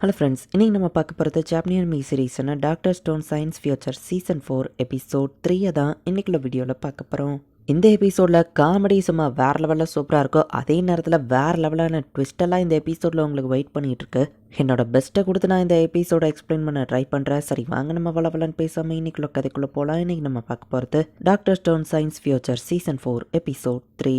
Hello friends இன்னைக்கு நம்ம பார்க்க போகிறது ஜாப்னியன் மீ சீரீஸ்னா Doctor Stone Science Future season four episode த்ரீயை தான் இன்றைக்குள்ள வீடியோவில் பார்க்க போகிறோம் இந்த எபிசோடில் காமெடி சும்மா வேறு லெவலில் சூப்பராக இருக்கும் அதே நேரத்தில் வேறு லெவலான ட்விஸ்டெல்லாம் இந்த எபிசோடில் உங்களுக்கு வெயிட் பண்ணிகிட்ருக்கு என்னோட பெஸ்ட்டை கொடுத்து நான் இந்த எபிசோடை எக்ஸ்பிளைன் பண்ண ட்ரை பண்ணுறேன் சரி வாங்க நம்ம வளவலன்னு பேசாமல் இன்னைக்குள்ள கதைக்குள்ளே போகலாம் இன்றைக்கி நம்ம பார்க்க போகிறது Doctor Stone Science Future season four episode three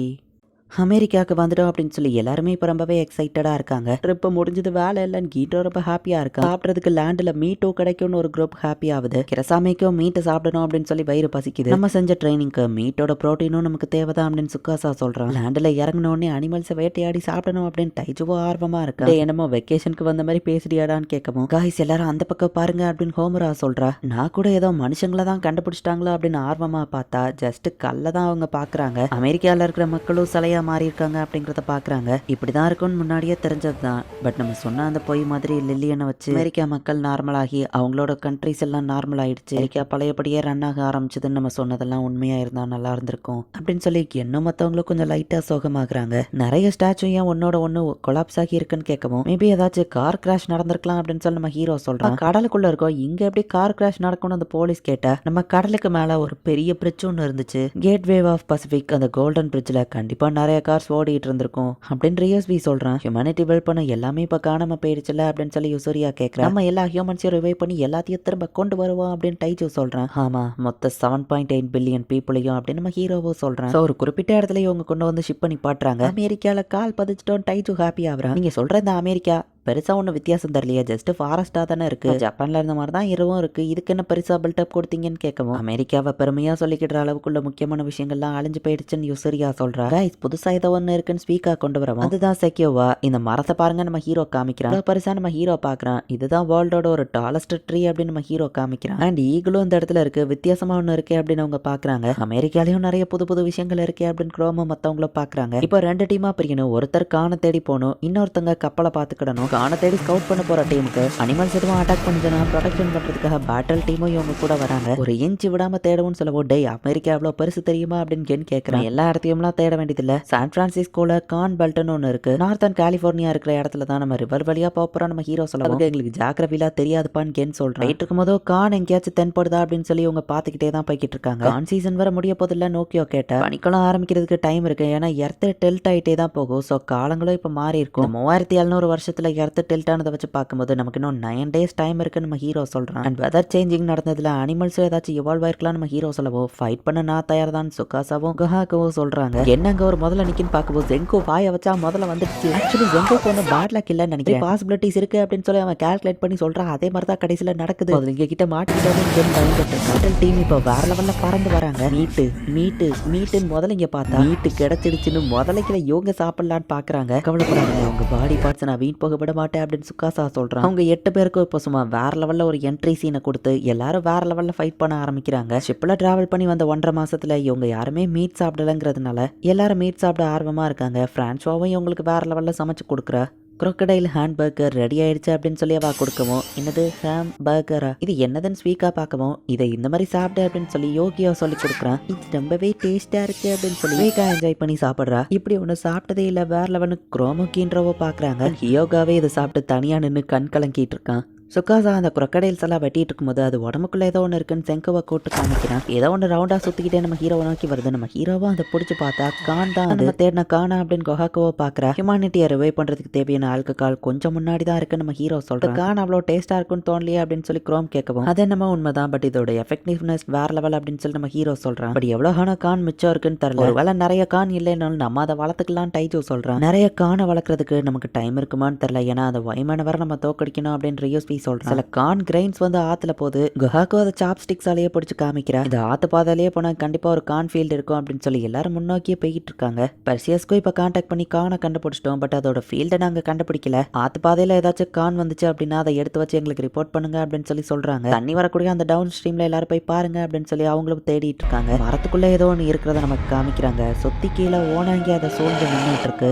அமெரிக்காவுக்கு வந்துட்டோம் அப்படின்னு சொல்லி எல்லாருமே இப்போ ரொம்பவே எக்ஸைட்டடாக இருக்காங்க. ட்ரிப் முடிஞ்சது வேலை இல்லைன்னு கீட்டோ ரொம்ப ஹாப்பியாக இருக்கா? சாப்பிட்றதுக்கு லேண்டில் மீட்டோ கிடைக்கும்னு ஒரு குரூப் ஹாப்பி ஆகுது. கிரசாமிக்கும் மீட்டை சாப்பிடணும் அப்படின்னு சொல்லி வயிறு பசிக்குது. நம்ம செஞ்ச ட்ரைனிங்க்கு மீட்டோட ப்ரோட்டீனும் நமக்கு தேவைதான் அப்படின்னு சுக்காசா சொல்கிறான் லேண்டில் இறங்கினோடனே அனிமல்ஸை வேட்டையாடி சாப்பிடணும் அப்படின்னு டைஜுவோ ஆர்வமாக இருக்கா? என்னமோ வெக்கேஷனுக்கு வந்த மாதிரி பேசுறியாடான்னு கேட்கவும் காய்ஸ் எல்லாரும் அந்த பக்கம் பாருங்க அப்படின்னு ஹோமரா சொல்கிறா நான் கூட ஏதோ மனுஷங்கள தான் கண்டுபிடிச்சிட்டாங்களா அப்படின்னு ஆர்வமாக பார்த்தா ஜஸ்ட் கல்ல தான் அவங்க பார்க்குறாங்க. அமெரிக்காவில் இருக்கிற மக்களும் சிலையா மாறி இருக்காங்க அப்படிங்கறத பாக்குறாங்க. இப்படிதான் இருக்கும்னு முன்னாடியே தெரிஞ்சது தான் பட் நம்ம சொன்ன அந்த பொய் மாதிரி லில்லியனை வச்சு அமெரிக்கா மக்கள் நார்மல் ஆகி அவங்களோட கண்ட்ரிஸ் எல்லாம் நார்மல் ஆயிடுச்சு. அமெரிக்கா பழையபடியே ரன் ஆக ஆரம்பிச்சதுன்னு நம்ம சொன்னதெல்லாம் உண்மையா இருந்தா நல்லா இருந்திருக்கும். அப்படின்னு சொல்லி இன்னும் மத்தவங்களும் கொஞ்சம் லைட்டா சோகமாகறாங்க. நிறைய ஸ்டாச்சு ஏன் ஒன்னோட ஒண்ணு கொலாப்ஸ் ஆகி இருக்குன்னு கேட்கவும் மேபி ஏதாச்சும் கார் கிராஷ் நடந்திருக்கலாம் அப்படின்னு சொல்லி நம்ம ஹீரோ சொல்றான். கடலுக்குள்ள இருக்கோம் இங்க எப்படி கார் கிராஷ் நடக்கும்னு அந்த போலீஸ் கேட்டா நம்ம கடலுக்கு மேல ஒரு பெரிய பிரிட்ஜ் ஒன்று இருந்துச்சு. கேட்வே ஆஃப் பசிபிக் அந்த கோல்டன் பிரிட்ஜ்ல கண்டிப்பா நிறைய கார்ஸ் ஓடிட்டு இருந்திருக்கும். அப்படின்னு ரியஸ்பி சொல்றான். ஹியூமனிட்டி பில்ட் பண்ண எல்லாமே இப்ப காணாம போயிடுச்சுல அப்படின்னு சொல்லி யூசோரியா கேட்கறான் நம்ம எல்லா ஹியூமன்ஸையும் ரிவைவ் பண்ணி எல்லாத்தையும் திரும்ப கொண்டு வருவோம் அப்படின்னு டைஜோ சொல்றான். ஆமா மொத்த செவன் பாயிண்ட் எயிட் பில்லியன் பீப்புளையும் அப்படின்னு நம்ம ஹீரோவோ சொல்றான். ஒரு குறிப்பிட்ட இடத்துல இவங்க கொண்டு வந்து ஷிப் பண்ணி பாட்டுறாங்க. அமெரிக்கால கால் பதிச்சிட்டோம் டைஜோ ஹாப்பி ஆகுறான். நீங்க சொல்ற இந்த அமெரிக்கா பெருசா ஒன்றும் வித்தியாசம் தெரியலையே. ஜஸ்ட் ஃபாரஸ்டா தானே இருக்கு. ஜப்பான்ல இருந்த மாதிரி தான் இரவும் இருக்கு. இதுக்கு என்ன பெருசா பில்டப் கொடுத்தீங்கன்னு கேட்கவும். அமெரிக்காவை பெருமையா சொல்லிக்கிற அளவுக்குள்ள முக்கியமான விஷயங்கள்லாம் அழிஞ்சு போயிடுச்சுன்னு யுசரியா சொல்றா. Guys, புதுசா ஏதோ ஒன்று இருக்குன்னு ஸ்பீக்கா கொண்டு வரவும். அதுதான் செக்கியோவா இந்த மரத்தை பாருங்க நம்ம ஹீரோ காமிக்கிறான். இவ்வளவு பெருசா நம்ம ஹீரோ பாக்குறான் இதுதான் வேர்ல்டோட ஒரு டாலஸ்ட் ட்ரீ அப்படின்னு நம்ம ஹீரோ காமிக்கிறான். அண்ட் ஈகிளும் இந்த இடத்துல இருக்கு. வித்தியாசமா ஒன்று இருக்கே அப்படின்னு அவங்க பாக்குறாங்க அமெரிக்காலயும் நிறைய புது புது விஷயங்கள் இருக்கே அப்படின்னு குரோம மத்தவங்களும் பாக்குறாங்க இப்போ ரெண்டு டீமா பிரிக்கணும் ஒருத்தர் காண தேடி போகணும். இன்னொருத்தங்க கப்பலை பாத்துக்கிடணும் காண தேடி ஸ்கவுட் பண்ண போற டீமுக்கு அனிமல்ஸ் எதுவும் அட்டாக் பண்ணுதுன்னா ப்ரொடெக்ஷன் பண்றதுக்காக பேட்டல் டீமும் இவங்க கூட வராங்க. ஒரு இன்ச் விடாம தேடவும் சொல்லவும் டே அமெரிக்கா எவ்வளவு பெருசு தெரியுமா? அப்படின்னு கேன் கேட்கறேன் எல்லா இடத்தையும்லாம் தேட வேண்டியதில்ல. சான் பிரான்சிஸ்கோல கான் பெல்ட்னு ஒன்று இருக்கு. நார்த்தன் கலிஃபோர்னியா இருக்கிற இடத்துல தான் நம்ம ரிவர் வழியா போக போறோம் நம்ம ஹீரோ சொல்லுவாங்க எங்களுக்கு ஜாகிரபிலா தெரியாதுப்பான்னு கேன் சொல்றேன். ரைட் இருக்கும்போதோ கான் எங்கேயாச்சும் தென்படுதா? அப்படின்னு சொல்லி இவங்க பாத்துக்கிட்டே தான் போய்கிட்டு இருக்காங்க. கான் சீசன் வர முடிய போதில்ல நோக்கியோ கேட்ட. பனிக்கலாம் ஆரம்பிக்கிறதுக்கு டைம் இருக்கு. ஏன்னா எர்த்து டெல்ட் ஆயிட்டே தான் போகும். ஸோ காலங்களும் இப்போ மாறி இருக்கும் மூவாயிரத்தி எழுநூறு வருஷத்துல எர்த்து டெல்ட் ஆனதை வச்சு பார்க்கும்போது நமக்கு இன்னும் நைன் டேஸ் டைம் இருக்குன்னு நம்ம ஹீரோ சொல்றான். அண்ட் வெதர் சேஞ்சிங் நடந்ததுல அனிமல்ஸும் ஏதாச்சும் இவால்வ் ஆயிருக்கலாம் நம்ம ஹீரோ சொல்லவோ ஃபைட் பண்ண நான் தயார் தான் சுகாசாவும் குஹாக்கவும் சொல்றாங்க. என்னங்க ஒரு முதல்ல நிக்கின்னு பார்க்கும்போது ஜெங்கோ வாய வச்சா முதல்ல வந்துடுச்சு. ஆக்சுவலி ஜெங்கோ ஒன்று பேட் லக் இல்லைன்னு நினைக்கிறேன். பாசிபிலிட்டிஸ் இருக்கு அப்படின்னு சொல்லி அவன் கால்குலேட் பண்ணி சொல்றான். அதே மாதிரி தான் கடைசியில நடக்குது. அது இங்க கிட்ட மாட்டிக்கிட்டாலும் கடல் டீம் இப்போ வேற லெவல்ல பறந்து வராங்க. மீட்டு மீட்டு மீட்டுன்னு முதல்ல இங்க பார்த்தா மீட்டு கிடைச்சிடுச்சுன்னு முதலைக்கிற யோக சாப்பிடலான்னு பாக்குறாங்க கவலைப்படாங்க அவங்க பாடி பார்ட்ஸ் நான் வீண் போக விட மாட்டேன் அப்படின்னு சுக்காசா சொல்கிறான் அவங்க எட்டு பேருக்கும் இப்போ சும்மா வேற லெவலில் ஒரு என்ட்ரி சீனை கொடுத்து எல்லாரும் வேற லெவலில் ஃபைட் பண்ண ஆரம்பிக்கிறாங்க. ஷிப்பில் ட்ராவல் பண்ணி வந்த ஒன்றரை மாசத்துல இவங்க யாருமே மீட் சாப்பிடலங்கிறதுனால எல்லாரும் மீட் சாப்பிட ஆர்வமாக இருக்காங்க. ஃப்ரான்ஸ்வாவும் இவங்களுக்கு வேற லெவலில் சமைச்சு கொடுக்குற குரோக்கடைல் ஹேண்ட் பர்கர் ரெடி ஆயிடுச்சு அப்படின்னு சொல்லி அவ கொடுக்கவும் என்னது ஹேம் பர்கரா இது என்னதுன்னு ஸ்வீக்கா பார்க்கவும் இதை இந்த மாதிரி சாப்பிடு அப்படின்னு சொல்லி யோகியா சொல்லி கொடுக்குறான் இது ரொம்பவே டேஸ்டா இருக்கு அப்படின்னு சொல்லி ஸ்வீக்கா என்ஜாய் பண்ணி சாப்பிடுறா. இப்படி ஒன்று சாப்பிட்டதே இல்லை வேற லெவனு குரோமுக்கின்றவோ பார்க்குறாங்க. யோகாவே இதை சாப்பிட்டு தனியா நின்று கண் கலங்கிட்டு இருக்கான். சுக்காசா அந்த crocodiles எல்லாம் வெட்டிட்டு இருக்கும்போது அது உடம்புக்குள்ள ஏதோ ஒன்று இருக்குன்னு செங்கவை கூட்டு காமிக்கிறான். ஏதோ ஒன்று ரவுண்டா சுத்திக்கிட்டே நம்ம ஹீரோவை நோக்கி வருது. நம்ம ஹீரோவா அதை பிடிச்சி பார்த்தா கான் தான் நம்ம தேடின கானா அப்படின்னு கொஹாக்கோவோ பார்க்குறா. ஹியூமானிட்டியை ரிவை பண்றதுக்கு தேவையான ஆல்கஹால் கொஞ்சம் முன்னாடி தான் இருக்கு நம்ம ஹீரோ சொல்கிறோம் கான் அவ்வளோ டேஸ்டா இருக்குன்னு தோணலையே அப்படின்னு சொல்லி குரோம் கேட்கவும் அது என்னமோ உண்மைதான் பட் இதோட எஃபெக்டிவ்னஸ் வேற லெவல் அப்படின்னு சொல்லி நம்ம ஹீரோ சொல்றான். பட் எவ்வளோ ஹான கான் மிச்சம் இருக்குன்னு தெரியல. வேலை நிறைய கான் இல்லைனாலும் நம்ம அதை வளர்த்துக்கலாம் டைஜோ சொல்றான். நிறைய கானை வளர்க்கறதுக்கு நமக்கு டைம் இருக்குமான்னு தெரியல. ஏன்னா அதை வைமான வர நம்ம தோக்கடிக்கணும் அப்படின்னு ரியோஸ்பி சொல்றான். சில கான் கிரைன்ஸ் வந்து ஆத்துல போகுது குஹாக்கோ அதை சாப்ஸ்டிக்ஸாலேயே பிடிச்சி காமிக்கிறா. இந்த ஆத்து பாதாலேயே போனா கண்டிப்பா ஒரு கான் ஃபீல்டு இருக்கும் அப்படின்னு சொல்லி எல்லாரும் முன்னோக்கியே போய்கிட்டு இருக்காங்க. பர்சியஸ்க்கும் இப்போ கான்டாக்ட் பண்ணி கானை கண்டுபிடிச்சிட்டோம். பட் அதோட ஃபீல்டை நாங்க கண்டுபிடிக்கல. ஆத்து பாதையில ஏதாச்சும் கான் வந்துச்சு அப்படின்னா அதை எடுத்து வச்சு எங்களுக்கு ரிப்போர்ட் பண்ணுங்க அப்படின்னு சொல்லி சொல்றாங்க. தண்ணி வரக்கூடிய அந்த டவுன் ஸ்ட்ரீம்ல எல்லாரும் போய் பாருங்க அப்படின்னு சொல்லி அவங்களும் தேடிட்டு இருக்காங்க. மரத்துக்குள்ள ஏதோ ஒன்று இருக்கிறத நமக்கு காமிக்கிறாங்க. சொத்தி கீழே ஓனாங்கி அதை சூழ்ந்து நின்றுட்டு இருக்கு.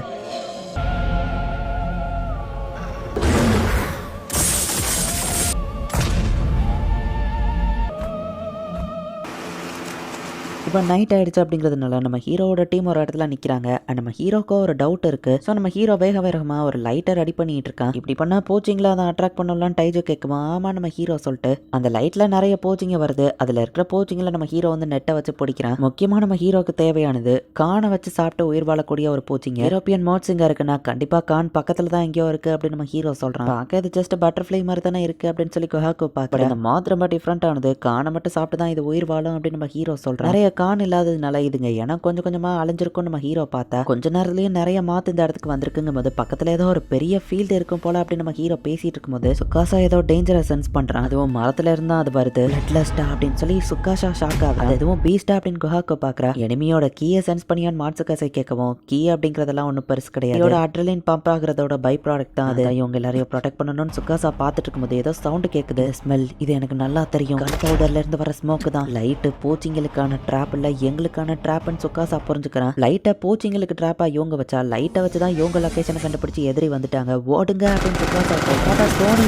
இப்போ நைட் ஆயிடுச்சு அப்படிங்கிறதுனால நம்ம ஹீரோவோட டீம் ஒரு இடத்துல நிற்கிறாங்க அண்ட் நம்ம ஹீரோக்கோ ஒரு டவுட் இருக்கு. ஸோ நம்ம ஹீரோ வேக வேகமாக ஒரு லைட்டை ரெடி பண்ணிட்டு இருக்கான். இப்படி பண்ணால் போச்சிங்களா அதை அட்ராக்ட் பண்ணலாம்னு டைஜோ கேட்குமா? ஆமா நம்ம ஹீரோ சொல்லிட்டு. அந்த லைட்டில் நிறைய போச்சிங்க வருது. அதில் இருக்கிற போச்சிங்கில் நம்ம ஹீரோ வந்து நெட்டை வச்சு பிடிக்கிறான். முக்கியமாக நம்ம ஹீரோக்கு தேவையானது கானை வச்சு சாப்பிட்டு உயிர் வாழக்கூடிய ஒரு போச்சிங்க யூரோப்பியன் மோட்ஸிங்க இருக்குன்னா கண்டிப்பாக கான் பக்கத்தில் தான் எங்கேயோ இருக்கு அப்படின்னு நம்ம ஹீரோ சொல்கிறான் பார்க்க இது ஜஸ்ட் பட்டர்ஃப்ளை மாதிரி தானே இருக்கு அப்படின்னு சொல்லி கொஹாக்கோ பார்க்குறேன். அந்த மாத் ரொம்ப டிஃப்ரெண்ட் ஆனது. கானை மட்டும் சாப்பிட்டு தான் இது உயிர் வாழும் அப்படின்னு நம்ம ஹீரோ சொல்கிறோம் நிறைய கான் இல்லாததுனால இதுங்க ஏன்னா கொஞ்சம் கொஞ்சமாக அலைஞ்சிருக்கும் நம்ம ஹீரோ பார்த்தா. கொஞ்ச நேரத்துலயே நிறைய மாத்து இந்த இடத்துக்கு வந்திருக்குங்கும் போது பக்கத்தில் ஏதோ ஒரு பெரிய ஃபீல்டு இருக்கும் போல அப்படின்னு நம்ம ஹீரோ பேசிட்டு இருக்கும்போது சுக்காசா ஏதோ டேஞ்சரை சென்ஸ் பண்ணுறான் அதுவும் மரத்துல இருந்தா அது வருது. பிளட்லஸ்டா அப்படின்னு சொல்லி சுக்காஷா ஷாக் ஆகுது. அது எதுவும் பீஸ்டா அப்படின்னு குஹாக்கோ பார்க்குறா எனிமியோட கீயை சென்ஸ் பண்ணியான்னு மாட்சுக்காசை கேட்கவும் கீ அப்படிங்கிறதெல்லாம் ஒன்றும் பெருசு கிடையாது. இதோட அட்ரலின் பம்ப் ஆகுறதோட பை ப்ராடக்ட் தான் அது. இவங்க எல்லாரையும் ப்ரொடெக்ட் பண்ணணும்னு சுக்காசா பார்த்துட்டு இருக்கும்போது ஏதோ சவுண்டு கேட்குது ஸ்மெல் இது எனக்கு நல்லா தெரியும். கன் பவுடர்ல இருந்து வர ஸ்மோக் தான். லைட்டு பூச்சிங்களுக்கான ட்ராப் இல்ல எங்களுக்கான ட்ராப்னு சுக்காசா புரிஞ்சுக்கிறான். லைட்டை பூச்சிங்களுக்கு ட்ராப்பா இவங்க வச்சா லைட்டை வச்சு தான் இவங்க லொகேஷனை கண்டுபிடிச்சு எதிரி வந்துட்டாங்க. ஓடுங்க அப்படின்னு சுக்காசா சொல்றாங்க சோனி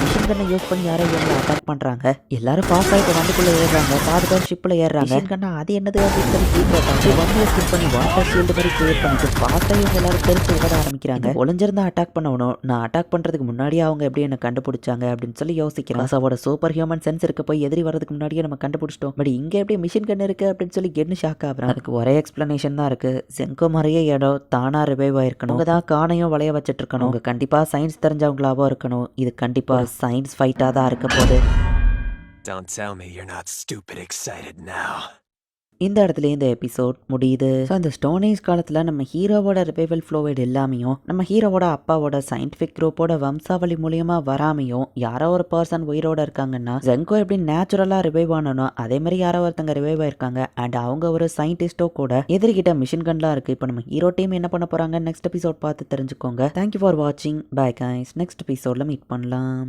மிஷின் கண்ணை யூஸ் பண்ணி யாரோ இவங்களை அட்டாக் பண்றாங்க. எல்லாரும் ஃபாஸ்ட் ஆகிட்டு வந்துக்குள்ள ஏறுறாங்க பாதி பேர் ஷிப்ல ஏறுறாங்க. மிஷின் கண்ணா அது என்னது அப்படின்னு சொல்லி வண்டியை ஸ்கிப் பண்ணி வாட்டர் ஷீல்டு மாதிரி கிரியேட் பண்ணிட்டு ஃபாஸ்ட்டாக இவங்க எல்லாரும் தெரிஞ்சு விட ஆரம்பிக்கிறாங்க. ஒளிஞ்சிருந்தா அட்டாக் பண்ணணும். நான் அட்டாக் பண்றதுக்கு முன்னாடியே அவங்க எப்படி என்ன கண்டுபிடிச்சாங்க அப்படின்னு சொல்லி யோசிக்கிறேன். காசாவோட சூப்பர் ஹியூமன் சென்ஸ் இருக்க போய் எதிரி வரதுக்கு முன்னாடியே நம்ம கண்டுபிடிச்சிட்டோம். பட் இங்க எப்படி மிஷின் கன் இருக்கு அப்படின்னு அப்படின்னு சொல்லி கென்னு ஷாக் ஆகிறான் அதுக்கு ஒரே எக்ஸ்பிளனேஷன் தான் இருக்கு. செங்கோ மாதிரியே இடம் தானா ரிவைவ் ஆயிருக்கணும். அவங்க தான் காணையும் வளைய வச்சுட்டு இருக்கணும் அவங்க கண்டிப்பா சயின்ஸ் தெரிஞ்சவங்களாவோ இருக்கணும். இது கண்டிப்பா சயின்ஸ் ஃபைட்டா தான் இருக்க போகுது. Don't tell me you're not stupid excited now. இந்த இடத்துல இந்த எபிசோட் முடியுது. ஸோ அந்த ஸ்டோனேஜ் காலத்தில் நம்ம ஹீரோவோட ரிவைவல் ஃப்ளோவைட் எல்லாமையும் நம்ம ஹீரோவோட அப்பாவோட சயின்டிஃபிக் குரூப்போட வம்சாவளி மூலியமாக வராமையும் யாரோ ஒரு பர்சன் உயிரோட இருக்காங்கன்னா ஜெங்கோ எப்படி நேச்சுரலாக ரிவைவ் ஆனனோ அதே மாதிரி யாரோ ஒருத்தங்க ரிவைவ் ஆயிருக்காங்க. அண்ட் அவங்க ஒரு சயின்டிஸ்டோ கூட எதிர்கிட்ட மிஷின் கன்லாம் இருக்கு. இப்போ நம்ம ஹீரோ டீம் என்ன பண்ண போறாங்க நெக்ஸ்ட் எபிசோட் பார்த்து தெரிஞ்சுக்கோங்க. தேங்க்யூ ஃபார் வாட்சிங் பை கைஸ் நெக்ஸ்ட் எபிசோட்ல மீட் பண்ணலாம்.